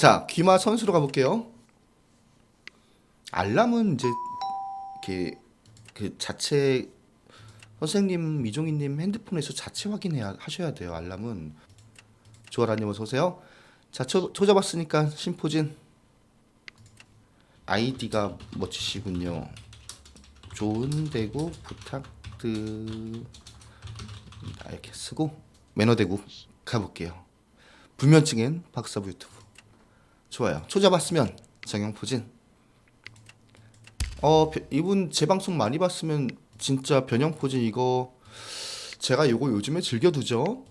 자, 귀마 선수로 가볼게요. 알람은 이제 이렇게 그 자체 선생님 미종희님 핸드폰에서 자체 확인해야 하셔야 돼요. 알람은 조아라님 어서 오세요. 자, 초, 초 잡았으니까 심포진 아이디가 멋지시군요. 좋은 대구 부탁드립니다. 이렇게 쓰고 매너 대구 가볼게요. 불면증엔 박사부 유튜브 좋아요. 초 잡았으면 정영포진 어 벼- 이분 제 방송 많이 봤으면 진짜 변형포진 이거 제가 요거 요즘에 즐겨 두죠.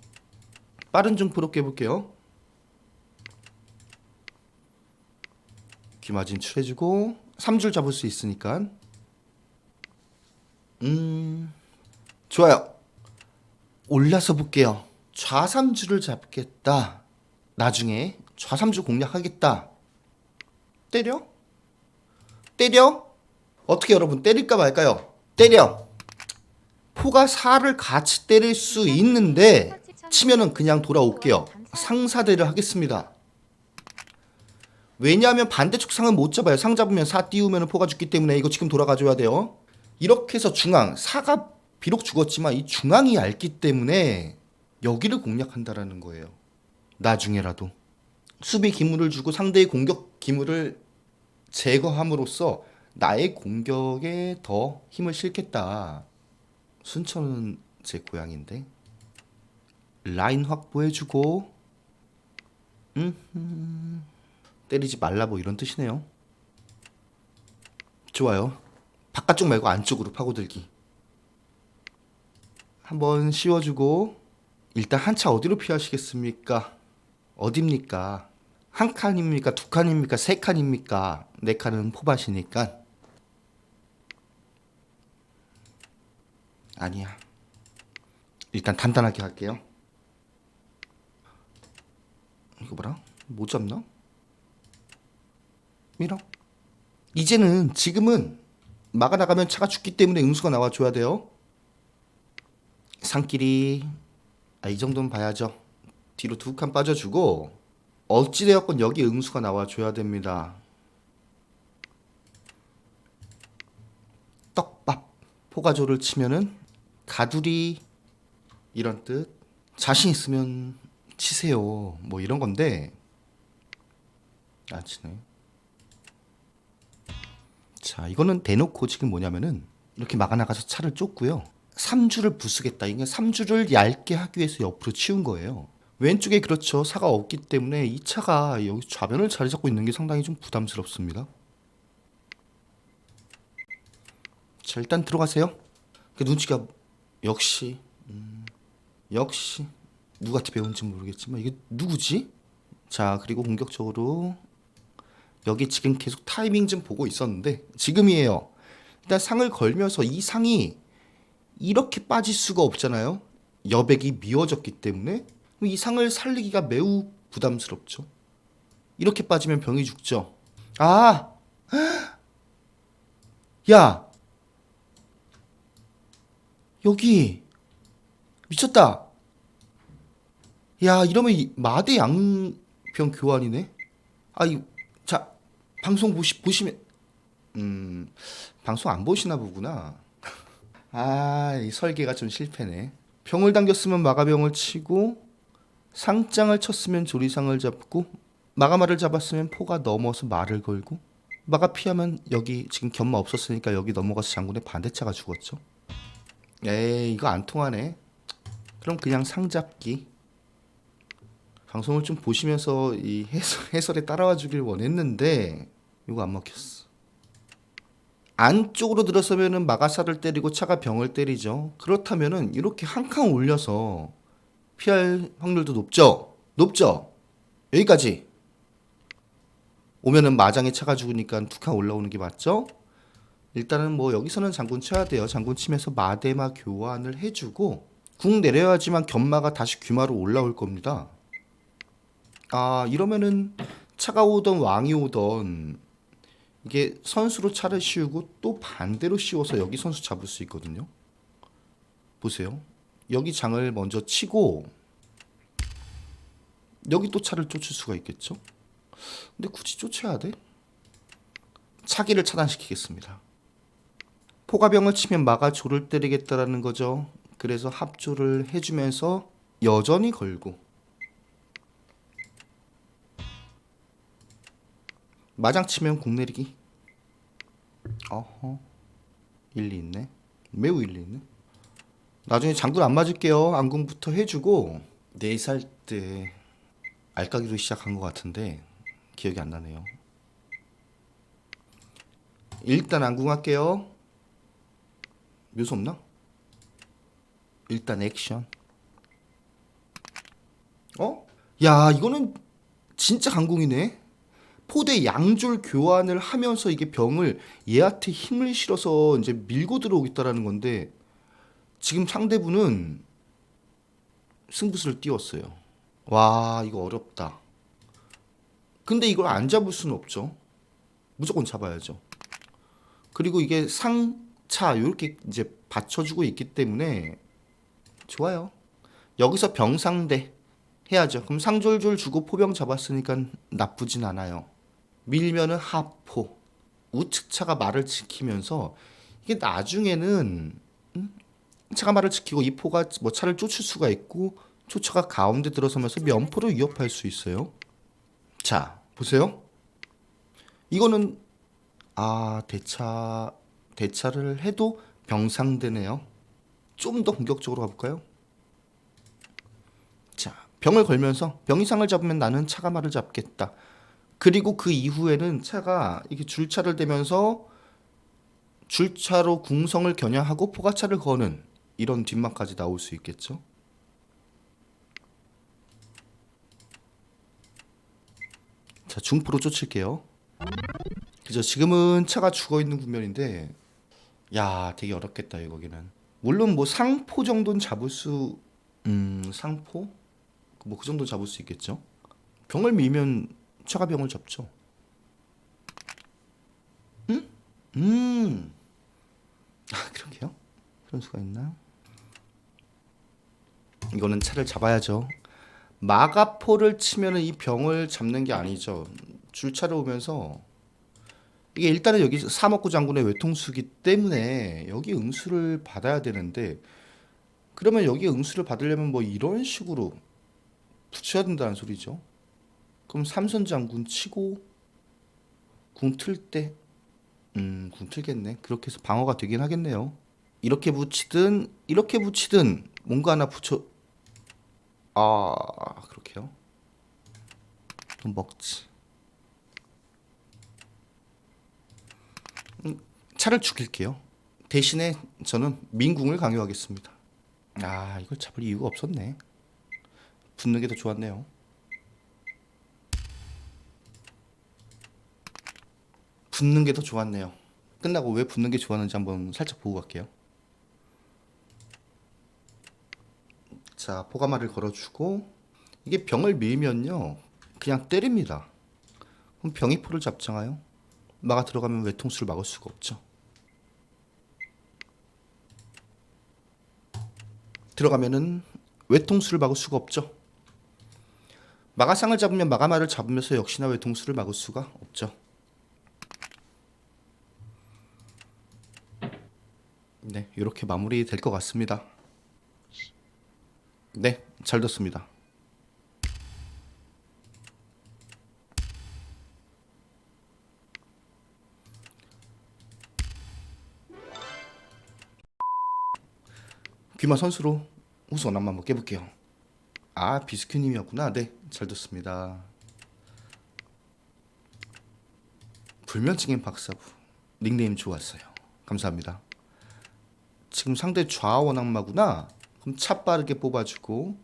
빠른 중프로 깨볼게요. 귀마진 칠해주고 3줄 잡을 수 있으니까 음 좋아요. 올라서 볼게요. 좌삼주를 잡겠다. 나중에 좌삼주 공략하겠다. 때려? 때려? 어떻게 여러분 때릴까 말까요? 때려. 포가 4를 같이 때릴 수 있는데 치면은 그냥 돌아올게요. 상사대를 하겠습니다. 왜냐하면 반대쪽 상은 못 잡아요. 상 잡으면 4 띄우면 포가 죽기 때문에 이거 지금 돌아가줘야 돼요. 이렇게 해서 중앙 4가 비록 죽었지만 이 중앙이 얇기 때문에 여기를 공략한다라는 거예요. 나중에라도 수비 기물을 주고 상대의 공격 기물을 제거함으로써 나의 공격에 더 힘을 실겠다. 순천은 제 고향인데 라인 확보해주고 음 때리지 말라 뭐 이런 뜻이네요. 좋아요. 바깥쪽 말고 안쪽으로 파고들기. 한번 씌워주고 일단 한 차 어디로 피하시겠습니까? 어딥니까? 한 칸입니까? 두 칸입니까? 세 칸입니까? 네 칸은 포밭이니까 아니야. 일단 단단하게 할게요. 이거 봐라. 못 잡나? 밀어. 이제는 지금은 막아 나가면 차가 죽기 때문에 응수가 나와 줘야 돼요. 산길이 아, 이 정도는 봐야죠. 뒤로 두 칸 빠져주고 어찌되었건 여기 응수가 나와 줘야 됩니다. 떡밥 포가조를 치면은 가두리 이런 뜻. 자신 있으면 치세요. 뭐 이런 건데. 아 치네. 자 이거는 대놓고 지금 뭐냐면은 이렇게 막아 나가서 차를 쫓고요. 3주를 부수겠다. 이게 3주를 얇게 하기 위해서 옆으로 치운 거예요 왼쪽에 그렇죠 사가 없기 때문에 이 차가 여기 좌변을 자리 잡고 있는 게 상당히 좀 부담스럽습니다 자 일단 들어가세요 그 눈치가 역시 음, 역시 누구한테 배운지 모르겠지만 이게 누구지? 자 그리고 공격적으로 여기 지금 계속 타이밍 좀 보고 있었는데 지금이에요. 일단 상을 걸면서 이 상이 이렇게 빠질 수가 없잖아요. 여백이 미워졌기 때문에 이 상을 살리기가 매우 부담스럽죠. 이렇게 빠지면 병이 죽죠. 아, 야, 여기 미쳤다. 야 이러면 이 마대 양평 교환이네. 아 이 자 방송 보시 보시면 음 방송 안 보시나 보구나. 아 이 설계가 좀 실패네. 병을 당겼으면 마가병을 치고 상장을 쳤으면 조리상을 잡고 마가마를 잡았으면 포가 넘어서 말을 걸고 마가 피하면 여기 지금 견마 없었으니까 여기 넘어가서 장군의 반대차가 죽었죠. 에이 이거 안 통하네. 그럼 그냥 상잡기. 방송을 좀 보시면서 이 해설, 해설에 따라와 주길 원했는데 이거 안 먹혔어. 안쪽으로 들어서면은 마가사를 때리고 차가 병을 때리죠. 그렇다면은 이렇게 한 칸 올려서 피할 확률도 높죠. 높죠. 여기까지 오면은 마장에 차가 죽으니까 두칸 올라오는 게 맞죠. 일단은 뭐 여기서는 장군 쳐야 돼요. 장군 치면서 마대마 교환을 해주고 궁 내려야지만 견마가 다시 귀마로 올라올 겁니다. 아 이러면은 차가 오던 왕이 오던 이게 선수로 차를 씌우고 또 반대로 씌워서 여기 선수 잡을 수 있거든요. 보세요. 여기 장을 먼저 치고 여기 또 차를 쫓을 수가 있겠죠. 근데 굳이 쫓아야 돼? 차기를 차단시키겠습니다. 포가병을 치면 마가 조를 때리겠다라는 거죠. 그래서 합조를 해주면서 여전히 걸고 마장 치면 공 내리기. 어허 일리 있네. 매우 일리 있네. 나중에 장군 안 맞을게요. 안궁부터 해주고 네 살 때 알까기로 시작한 것 같은데 기억이 안 나네요. 일단 안궁할게요. 묘수 없나? 일단 액션. 어? 야 이거는 진짜 강궁이네. 포대 양졸 교환을 하면서 이게 병을 얘한테 힘을 실어서 이제 밀고 들어오겠다라는 건데 지금 상대분은 승부수를 띄웠어요. 와 이거 어렵다. 근데 이걸 안 잡을 수는 없죠. 무조건 잡아야죠. 그리고 이게 상차 이렇게 이제 받쳐주고 있기 때문에 좋아요. 여기서 병상대 해야죠. 그럼 상졸졸 주고 포병 잡았으니까 나쁘진 않아요. 밀면은 하포 우측차가 말을 지키면서 이게 나중에는 음? 차가 말을 지키고 이 포가 뭐 차를 쫓을 수가 있고 초차가 가운데 들어서면서 면포를 위협할 수 있어요. 자 보세요. 이거는 아 대차 대차를 해도 병상되네요. 좀 더 공격적으로 가볼까요? 자 병을 걸면서 병 이상을 잡으면 나는 차가 말을 잡겠다. 그리고 그 이후에는 차가 이렇게 줄차를 대면서 줄차로 궁성을 겨냥하고 포가차를 거는 이런 뒷막까지 나올 수 있겠죠. 자 중포로 쫓을게요. 그죠 지금은 차가 죽어 있는 국면인데 야 되게 어렵겠다 여기는. 물론 뭐 상포 정도는 잡을 수 음, 상포 뭐 그 정도 잡을 수 있겠죠. 병을 밀면 차가 병을 잡죠. 음? 음. 아, 그러게요. 그런 수가 있나? 이거는 차를 잡아야죠. 마가포를 치면은 이 병을 잡는 게 아니죠. 줄차를 오면서 이게 일단은 여기 사먹구 장군의 외통수기 때문에 여기 응수를 받아야 되는데 그러면 여기 응수를 받으려면 뭐 이런 식으로 붙여야 된다는 소리죠. 그럼 삼선 장군 치고 궁 틀 때, 음, 궁 틀겠네. 그렇게 해서 방어가 되긴 하겠네요. 이렇게 붙이든 이렇게 붙이든 뭔가 하나 붙여. 아, 그렇게요? 좀 먹지. 음, 차를 죽일게요. 대신에 저는 민궁을 강요하겠습니다. 아, 이걸 잡을 이유가 없었네. 붙는 게 더 좋았네요. 붙는 게 더 좋았네요. 끝나고 왜 붙는 게 좋았는지 한번 살짝 보고 갈게요. 자, 포가마를 걸어주고 이게 병을 밀면요, 그냥 때립니다. 그럼 병이 포를 잡잖아요. 마가 들어가면 외통수를 막을 수가 없죠. 들어가면은 외통수를 막을 수가 없죠. 마가상을 잡으면 마가마를 잡으면서 역시나 외통수를 막을 수가 없죠. 네, 이렇게 마무리 될 것 같습니다. 네, 잘 됐습니다. 귀마 선수로 우수 한번 깨볼게요. 아, 비스큐님이었구나. 네, 잘 됐습니다. 불면증인 박사부 닉네임 좋았어요. 감사합니다. 지금 상대 좌원 악마구나. 그럼 차 빠르게 뽑아주고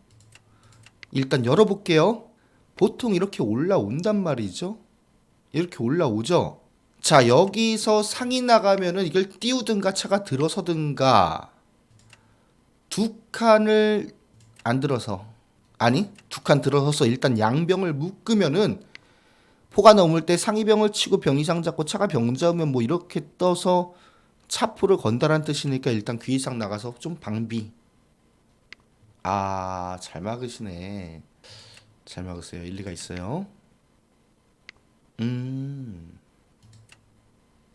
일단 열어볼게요. 보통 이렇게 올라온단 말이죠. 이렇게 올라오죠. 자 여기서 상이 나가면은 이걸 띄우든가 차가 들어서든가 두 칸을 안 들어서 아니 두 칸 들어서서 일단 양병을 묶으면은 포가 넘을 때 상이병을 치고 병 이상 잡고 차가 병 잡으면 뭐 이렇게 떠서 차포를 건다란 뜻이니까 일단 귀 이상 나가서 좀 방비. 아, 잘 막으시네. 잘 막으세요. 일리가 있어요. 음.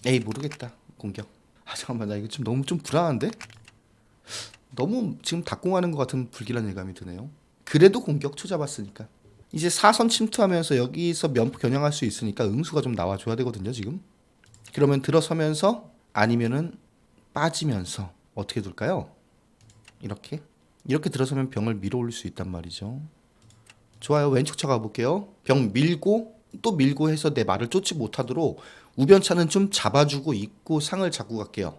에이, 모르겠다. 공격. 아, 잠깐만. 나 이거 지금 너무 좀 불안한데? 너무 지금 닭공하는 것 같은 불길한 예감이 드네요. 그래도 공격 초잡았으니까. 이제 사선 침투하면서 여기서 면포 겨냥할 수 있으니까 응수가 좀 나와줘야 되거든요, 지금. 그러면 들어서면서 아니면은 빠지면서 어떻게 둘까요? 이렇게 이렇게 들어서면 병을 밀어 올릴 수 있단 말이죠 좋아요 왼쪽 차 가볼게요 병 밀고 또 밀고 해서 내 말을 쫓지 못하도록 우변차는 좀 잡아주고 있고 상을 잡고 갈게요.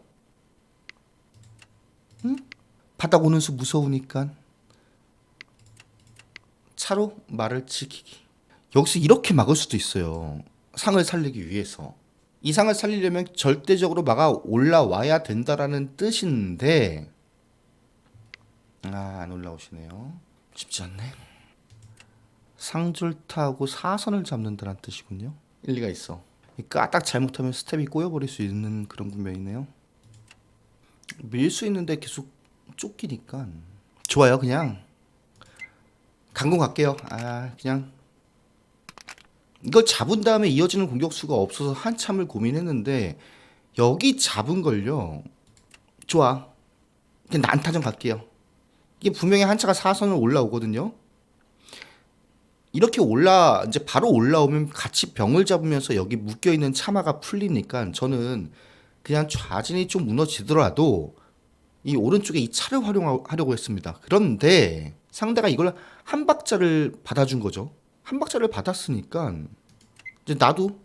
응? 바닥 오는 수 무서우니까 차로 말을 지키기. 여기서 이렇게 막을 수도 있어요. 상을 살리기 위해서. 이 상을 살리려면 절대적으로 막아 올라와야 된다라는 뜻인데 아, 안 올라오시네요. 쉽지 않네. 상줄타하고 사선을 잡는다는 뜻이군요. 일리가 있어. 이 까딱 잘못하면 스텝이 꼬여버릴 수 있는 그런 국면이네요. 밀 수 있는데 계속 쫓기니까 좋아요. 그냥 강공 갈게요. 아 그냥 이걸 잡은 다음에 이어지는 공격수가 없어서 한참을 고민했는데 여기 잡은 걸요. 좋아. 그냥 난타전 갈게요. 이게 분명히 한 차가 사선을 올라오거든요. 이렇게 올라 이제 바로 올라오면 같이 병을 잡으면서 여기 묶여 있는 차마가 풀리니까 저는 그냥 좌진이 좀 무너지더라도 이 오른쪽에 이 차를 활용하려고 했습니다. 그런데 상대가 이걸 한 박자를 받아준 거죠. 한 박자를 받았으니까 이제 나도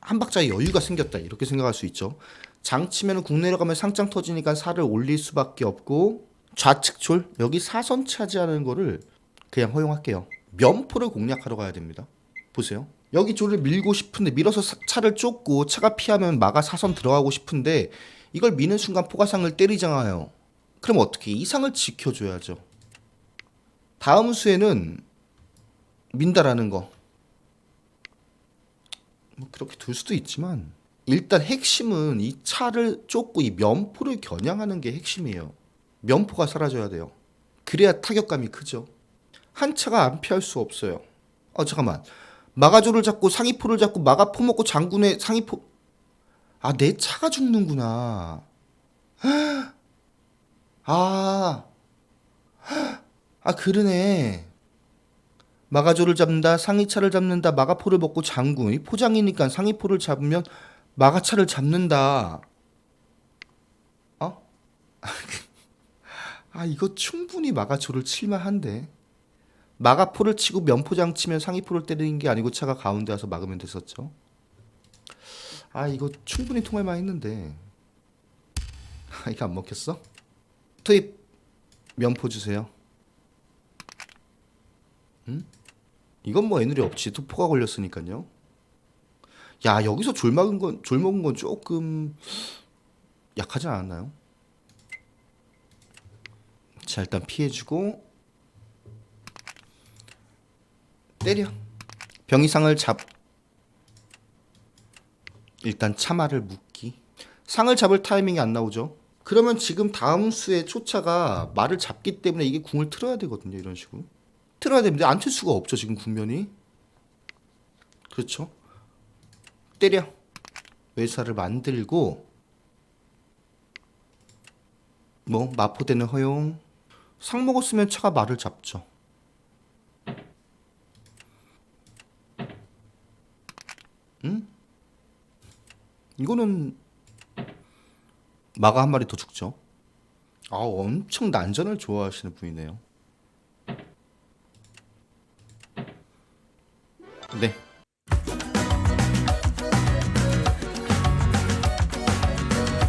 한 박자의 여유가 생겼다 이렇게 생각할 수 있죠. 장치면은 국 내려가면 상장 터지니까 살을 올릴 수밖에 없고 좌측 졸 여기 사선 차지하는 거를 그냥 허용할게요. 면포를 공략하러 가야 됩니다. 보세요. 여기 조를 밀고 싶은데 밀어서 사- 차를 쫓고 차가 피하면 막아 사선 들어가고 싶은데 이걸 미는 순간 포가상을 때리잖아요. 그럼 어떻게 이상을 지켜줘야죠. 다음 수에는 민다라는 거. 뭐 그렇게 둘 수도 있지만 일단 핵심은 이 차를 쫓고 이 면포를 겨냥하는 게 핵심이에요. 면포가 사라져야 돼요. 그래야 타격감이 크죠. 한 차가 안 피할 수 없어요. 아 잠깐만. 마가조를 잡고 상위포를 잡고 마가 포 먹고 장군의 상위포 아 내 차가 죽는구나. 아. 아 그러네. 마가조를 잡는다, 상위차를 잡는다, 마가포를 먹고 장군. 이 포장이니까 상위포를 잡으면 마가차를 잡는다. 어? 아 이거 충분히 마가조를 칠만한데. 마가포를 치고 면포장 치면 상위포를 때리는 게 아니고 차가 가운데 와서 막으면 됐었죠. 아 이거 충분히 통할만 했는데 아, 이거 안 먹혔어? 투입 면포 주세요. 응? 이건 뭐 애누리 없지 투포가 걸렸으니까요. 야 여기서 졸 막은 건 졸 먹은 건 조금 약하지 않았나요? 자 일단 피해주고 때려. 병이상을 잡. 일단 차마를 묶기. 상을 잡을 타이밍이 안 나오죠. 그러면 지금 다음 수의 초차가 말을 잡기 때문에 이게 궁을 틀어야 되거든요. 이런 식으로. 틀어야 되는데 안 틀 수가 없죠. 지금 국면이. 그렇죠. 때려. 외사를 만들고 뭐 마포대는 허용. 상 먹었으면 차가 말을 잡죠. 이거는 마가 한 마리 더 죽죠. 아, 엄청 난전을 좋아하시는 분이네요. 네,